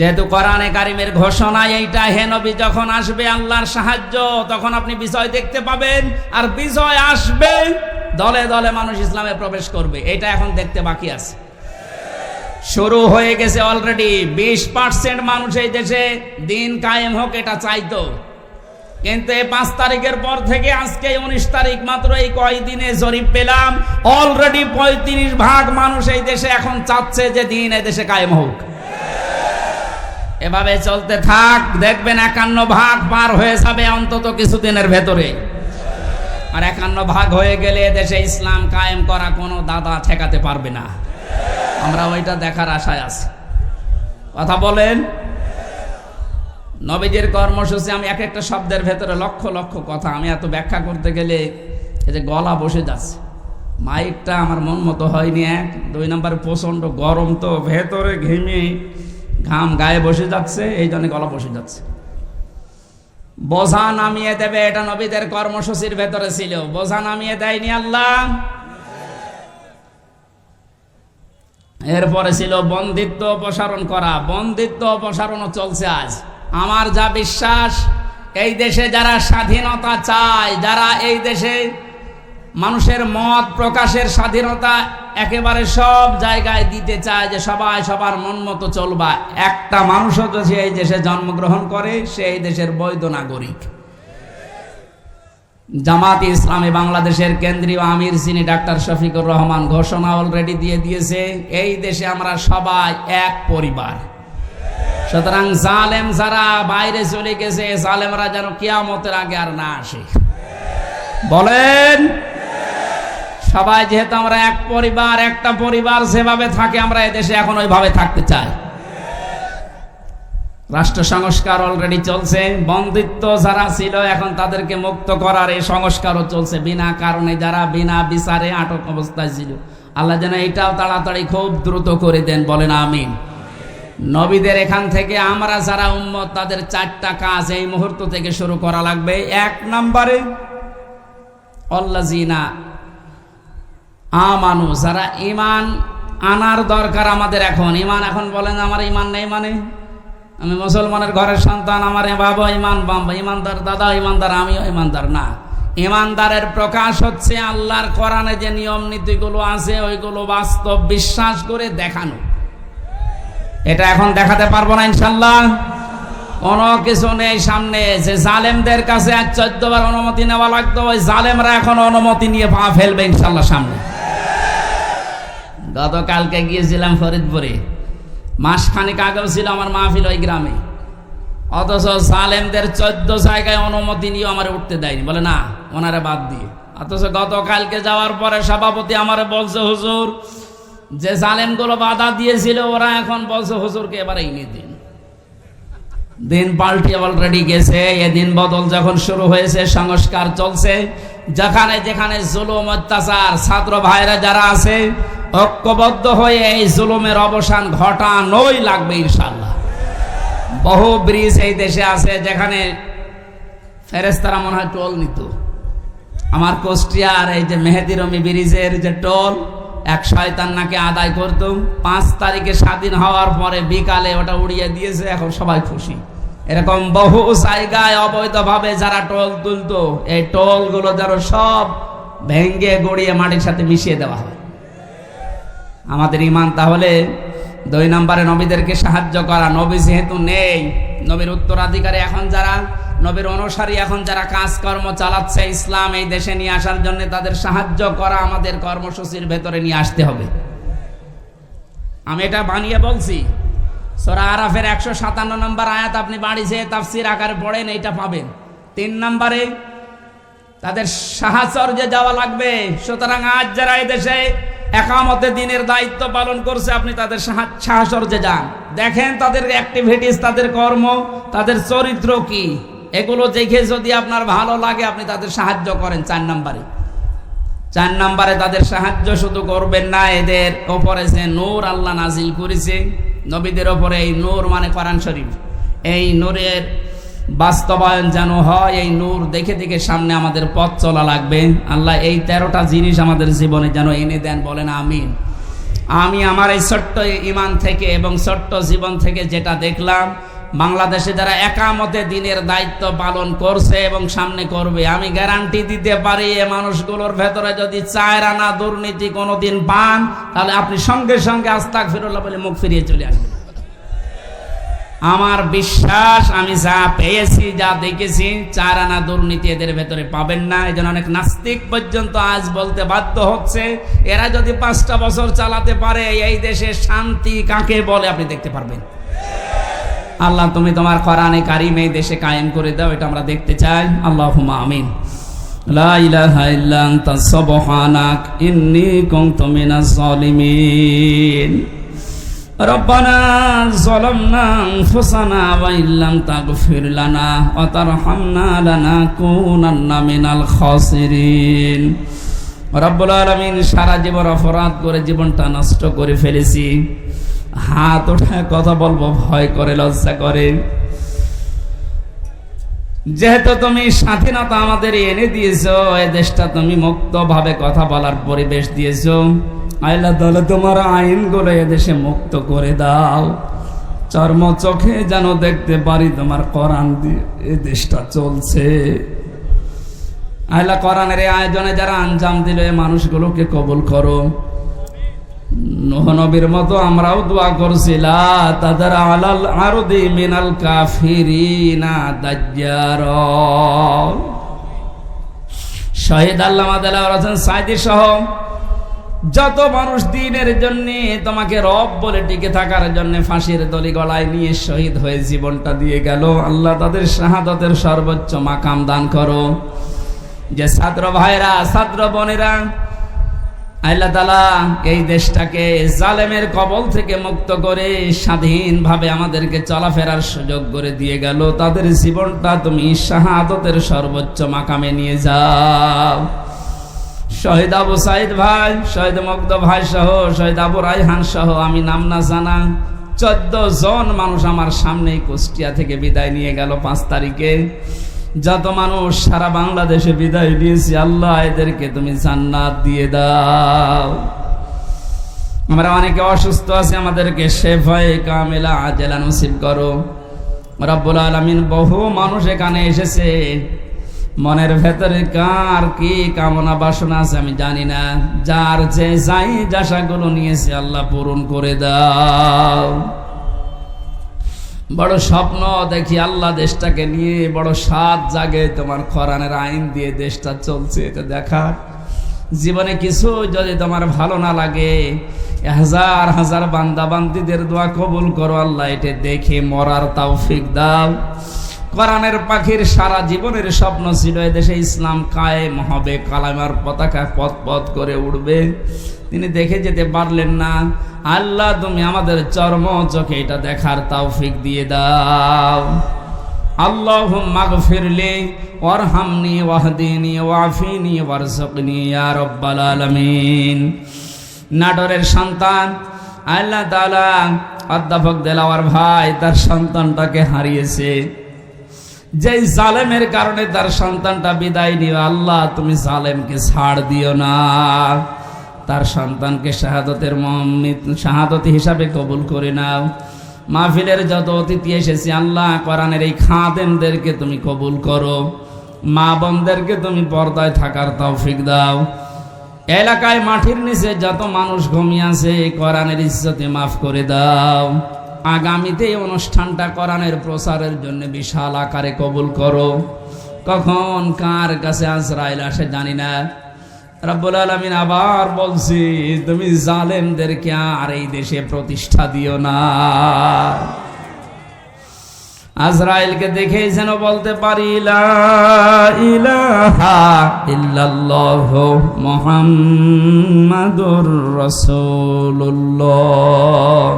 যেহেতু কোরআনে কারিমের ঘোষণা এইটা, হে নবী, যখন আসবে আল্লাহর সাহায্য, তখন আপনি বিজয় দেখতে পাবেন। আর বিজয় আসবে, দলে দলে মানুষ ইসলামে প্রবেশ করবে। এটা এখন দেখতে বাকি আছে। শুরু হয়ে গেছে অলরেডি বিশ পার্সেন্ট মানুষ এই দেশে দিন কায়েম হোক, এটা চাইতো কিন্তু এই পাঁচ তারিখের পর থেকে আজকে উনিশ তারিখ মাত্র এই কয়দিনে জরিপ পেলাম। অলরেডি পঁয়ত্রিশ ভাগ মানুষ এই দেশে এখন চাচ্ছে যে দিন এই দেশে কায়েম হোক। এভাবে চলতে থাক, দেখবেন একান্ন ভাগ পার হয়ে যাবে অন্তত কিছুদিনের ভেতরে। আর একান্ন ভাগ হয়ে গেলে দেশে ইসলাম কায়েম করা কোনো দাদা ঠেকাতে পারবে না। আমরা ওইটা দেখার আশায় আছি। কথা বলেন? নবীজির কর্মসূচি, আমি এক একটা শব্দের ভেতরে লক্ষ লক্ষ কথা। আমি এত ব্যাখ্যা করতে গেলে এই যে গলা বসে যাচ্ছে। মাইকটা আমার মন মতো হয়নি, এক, দুই নম্বরে প্রচণ্ড গরম তো, ভেতরে ঘেমে ঘাম গায়ে বসে যাচ্ছে, এই জন্য গলা বসে যাচ্ছে। বোঝা নামিয়ে দেবে, এটা নবীদের কর্মসূচির ভেতরে ছিল। বোঝা নামিয়ে দেয়নি আল্লাহ। এরপরে ছিল বন্দিত্ব অপসারণ করা। বন্দিত্ব অপসারণও চলছে আজ। আমার যা বিশ্বাস, এই দেশে যারা স্বাধীনতা চায়, যারা এই দেশে মানুষের মত প্রকাশের স্বাধীনতা একেবারে সব জায়গায় দিতে চায় যে সবাই সবার মন মতো চলবা। একটা মানুষও যদি এই দেশে জন্মগ্রহণ করে সে এই দেশের বৈধ নাগরিক। জামাত ইসলামী বাংলাদেশের কেন্দ্রীয় আমির, যিনি ডাক্তার শফিকুর রহমান ঘোষণা অলরেডি দিয়ে দিয়েছে, এই দেশে আমরা সবাই এক পরিবার। সুতরাং জালেম যারা বাইরে চলে গেছে, জালেমরা যেন কিয়ামতের আগে আর না আসে। বলেন সবাই যেহেতু আমরা এক পরিবার, একটা পরিবার যেভাবে থাকে, আমরা এদেশে এখন ওইভাবে থাকতে চাই। রাষ্ট্র সংস্কার অলরেডি চলছে, বন্দিত্ব যারা ছিল এখন তাদেরকে মুক্ত করার এই সংস্কারও চলছে। বিনা কারণে যারা বিনা বিচারে আটক অবস্থায় ছিল। আল্লাহ যেন এটাও তাড়াতাড়ি খুব দ্রুত করে দেন, বলেন আমিন। নবীদের এখান থেকে আমরা যারা উম্মত, তাদের চারটা কাজ এই মুহূর্ত থেকে শুরু করা লাগবে। এক নম্বরে অল্লাজিনা আমানু যারা ইমান আনার দরকার আমাদের এখন। ইমান এখন বলেন, আমার ইমান নেই মানে? আমি মুসলমানের ঘরের সন্তান, আমার বাবা ইমান বাবা ইমানদার দাদা ইমানদার আমিও ইমানদার না। ইমানদারের প্রকাশ হচ্ছে আল্লাহর কোরআনে যে নিয়ম নীতিগুলো আছে, ওইগুলো বাস্তব বিশ্বাস করে দেখানো। এটা এখন দেখাতে পারব না ইনশাল্লাহ। কোনো কিছু নেই সামনে। যে জালেমদের কাছে আর চোদ্দবার অনুমতি নেওয়া লাগতো, ওই জালেমরা এখন অনুমতি নিয়ে পা ফেলবে ইনশাল্লাহ সামনে। গতকালকে গিয়েছিলাম ফরিদপুরে। মাসখানেক আগেও ছিল আমার মাহফিল ওই গ্রামে। অথচ সালেমদের চোদ্দ জায়গায় অনুমতি নিয়ে আমার উঠতে দেয়নি। বলে না, ওনারা বাদ দিয়ে। অথচ গতকালকে যাওয়ার পরে সভাপতি আমার বলছে, হুজুর, যে জালেমগুলো বাধা দিয়েছিল, ওরা এখন বলছে, হুজুরকে এবারে এনে দিন। দিন পাল্টে অলরেডি গেছে। এদিন বদল যখন শুরু হয়েছে, সংস্কার চলছে। যেখানে যেখানে জুলুম, অত্যাচার, ছাত্র ভাইরা যারা আছে ঐক্যবদ্ধ হয়ে এই জুলুমের অবসান ঘটানোই লাগবে ইনশাল্লাহ বহু ব্রিজ এই দেশে আছে যেখানে ফেরেস্তারা মনে হয় টোল নিত। আমার কোষ্টিয়ার এই যে মেহেদিরমি ব্রিজের যে টোল, এক শয়তান নাকি আদায় করতো। পাঁচ তারিখে স্বাধীন হওয়ার পরে বিকালে ওটা উড়িয়ে দিয়েছে, এখন সবাই খুশি। এরকম বহু জায়গায় অবৈধভাবে যারা টোল তুলতো, এই টোলগুলো যেন সব ভেঙ্গে গড়িয়ে মাটির সাথে মিশিয়ে দেওয়া হয়। আমাদের ইমান তাহলে দুই নম্বরে নবীদেরকে সাহায্য করা। নবী যেহেতু নেই, নবীর উত্তরাধিকারী এখন যারা, নবীর অনুসারী এখন যারা কাজকর্ম চালাচ্ছে ইসলাম এই দেশে নিয়ে আসার জন্য তাদের সাহায্য করা আমাদের কর্মসূচির ভেতরে নিয়ে আসতে হবে। আমি এটা বানিয়ে বলছি, সোরা আরাফের একশো সাতান্ন নম্বর আয়াত আপনি বাড়ি যেয়ে তাফসির আকারে পড়েন, এইটা পাবেন। তিন নম্বরে, তাদের সাহাচর্যে যাওয়া লাগবে, সুতরাং আজ যারা এই দেশে একামতে দিনের দায়িত্ব পালন করছে, আপনি তাদের সাহসর্যে যান। দেখেন তাদের অ্যাক্টিভিটিস তাদের কর্ম, তাদের চরিত্র কি? এগুলো দেখে যদি আপনার ভালো লাগে, আপনি তাদের সাহায্য করেন চার নম্বরে। চার নম্বরে তাদের সাহায্য শুধু করবেন না, এদের ওপরে যে নূর আল্লাহ নাজিল করেছে, নবীদের ওপরে এই নূর মানে কোরআন শরীফ। এই নূরের বাস্তবায়ন যেন হয়, এই নূর দেখে দেখে সামনে আমাদের পথ চলা লাগবে। আল্লাহ এই তেরোটা জিনিস আমাদের জীবনে যেন এনে দেন, বলেন আমিন। আমি আমার এই ছোট্ট ইমান থেকে এবং ছোট্ট জীবন থেকে যেটা দেখলাম, বাংলাদেশে যারা একামতে দিনের দায়িত্ব পালন করছে এবং সামনে করবে, আমি গ্যারান্টি দিতে পারি এ মানুষগুলোর ভেতরে যদি চায় রানা দুর্নীতি কোনোদিন পান, তাহলে আপনি সঙ্গে সঙ্গে আস্তাক ফিরুল্লাহ বলে মুখ ফিরিয়ে চলে আসবেন। আমার বিশ্বাস, আমি যা পেয়েছি, যা দেখেছি, চার আনা দুর্নীতি এদের ভেতরে পাবেন না। এই অনেক নাস্তিক পর্যন্ত আজ বলতে বাধ্য হচ্ছে, এরা যদি পাঁচটা বছর চালাতে পারে, এই দেশে শান্তি কাকে বলে আপনি দেখতে পারবেন। আল্লাহ, তুমি তোমার কোরআনে কারিম এই দেশে কায়েম করে দাও, এটা আমরা দেখতে চাই। আল্লাহ আমিন। সুবহানাক, ইন্নী কুনতু মিনাজ জালিমিন ربنا ظلمنا أنفسنا وإن لم تغفر لنا وترحمنا لنكونن من الخاسرين রব্বুল আলমিন সারা জীবন অপরাধ করে জীবনটা নষ্ট করে ফেলেছি হাত ওঠায় কথা বলবো ভয় করে লজ্জা করে যেহেতু তুমি স্বাধীনতা আমাদের এনে দিয়েছো এ দেশটা তুমি মুক্তভাবে কথা বলার পরিবেশ দিয়েছো আল্লাহ তাহলে তোমার আইনগুলো এদেশে মুক্ত করে দাও। চর্ম চোখে যেন দেখতে পারি তোমার কোরআন দিয়ে এ দেশটা চলছে। আল্লাহ কোরআনের এই আয়োজনে যারা আঞ্জাম দিল এই মানুষগুলোকে কবুল করো। নবীর মতো আমরাও দোয়া করছিলা তাদের আলাল আরদি মিনাল কাফিরিনা দাজ্জার শহীদ আল্লাহ সাইদি সহ যত মানুষ দিনের জন্য তোমাকে রব বলে টিকে থাকার জন্য ফাঁসির দলি গলায় নিয়ে শহীদ হয়ে জীবনটা দিয়ে গেল, আল্লাহ তাদের শাহাদতের সর্বোচ্চ মাকাম দান করো। যে ছাত্র ভাইরা, ছাত্র বোনেরা, আল্লাহ তালা এই দেশটাকে জালেমের কবল থেকে মুক্ত করে স্বাধীনভাবে আমাদেরকে চলাফেরার সুযোগ করে দিয়ে গেল। তাদের জীবনটা তুমি শাহাদতের সর্বোচ্চ মাকামে নিয়ে যাও। শহীদ আবু সাইদ ভাই, শহীদ মগ্ধ ভাই সহ, শহীদ আবু রাইহান সহ, আমি নাম না জানা, চোদ্দ জন মানুষ আমার সামনে কুষ্টিয়া থেকে বিদায় নিয়ে গেল পাঁচ তারিখে। যত মানুষ সারা বাংলাদেশে বিদায় দিয়েছি আল্লাহ এদেরকে তুমি জান্নাত দিয়ে দাও। আমরা অনেকে অসুস্থ আছি, আমাদেরকে শেফায় কামেলা আজেলা নসিব করো। রব্বুল আলমিন বহু মানুষ এখানে এসেছে। মনের ভেতরে কার কি কামনা বাসনা আছে আমি জানি না। যার যে যাই যাশাগুলো নিয়েছে আল্লাহ পূরণ করে দাও। বড় স্বপ্ন দেখি আল্লাহ দেশটাকে নিয়ে বড় সাত জাগে। তোমার খরানের আইন দিয়ে দেশটা চলছে, এটা দেখা জীবনে কিছু যদি তোমার ভালো না লাগে, হাজার হাজার বান্দা বান্দিদের দোয়া কবুল করো আল্লাহ, এটা দেখে মরার তাওফিক দাও। কোরআনের পাখির সারা জীবনের স্বপ্ন ছিল দেশে ইসলাম কায়েম হবে, কালামার পতাকা পথ পথ করে উঠবে তিনি দেখে যেতে পারলেন না, আল্লাহ তুমি আমাদের চর্ম চোখে এটা দেখার তৌফিক দিয়ে দাও। আল্লাহ মাগফিরলি ওয়ারহামনি ওয়াহদিনি, ওয়াফিনি ওয়ারজুকনি ইয়া রব্বাল আলামিন। নাটোরের সন্তান, আল্লাহ তাআলা অধ্যাপক দেলাওয়ার ভাই তার সন্তানটাকে হারিয়েছে। যে জালেমের কারণে তার সন্তানটা বিদায় নিও। আল্লাহ, তুমি জালেমকে ছাড় দিও না। তার সন্তানকে শাহাদতের শাহাদতি হিসাবে কবুল করে নাও। মাহফিলের যত অতিথি এসেছে, আল্লাহ, কোরআনের এই খাদেমদেরকে তুমি কবুল করো। মা বোনদেরকে তুমি পর্দায় থাকার তৌফিক দাও। এলাকায় মাটির নিচে যত মানুষ ঘুমিয়ে আছে, কোরআনের ইজ্জতে মাফ করে দাও। আগামীতে এই অনুষ্ঠানটা কোরআনের প্রচারের জন্য বিশাল আকারে কবুল করো। কখন কার কাছে আজরাইল আসে জানি না। রব্বুল আলমিন আবার বলছি, তুমি জালেমদেরকে আর এই দেশে প্রতিষ্ঠা দিও না। আজরাইলকে দেখে যেন বলতে পারি মোহাম্মদুর রসুল্লাহ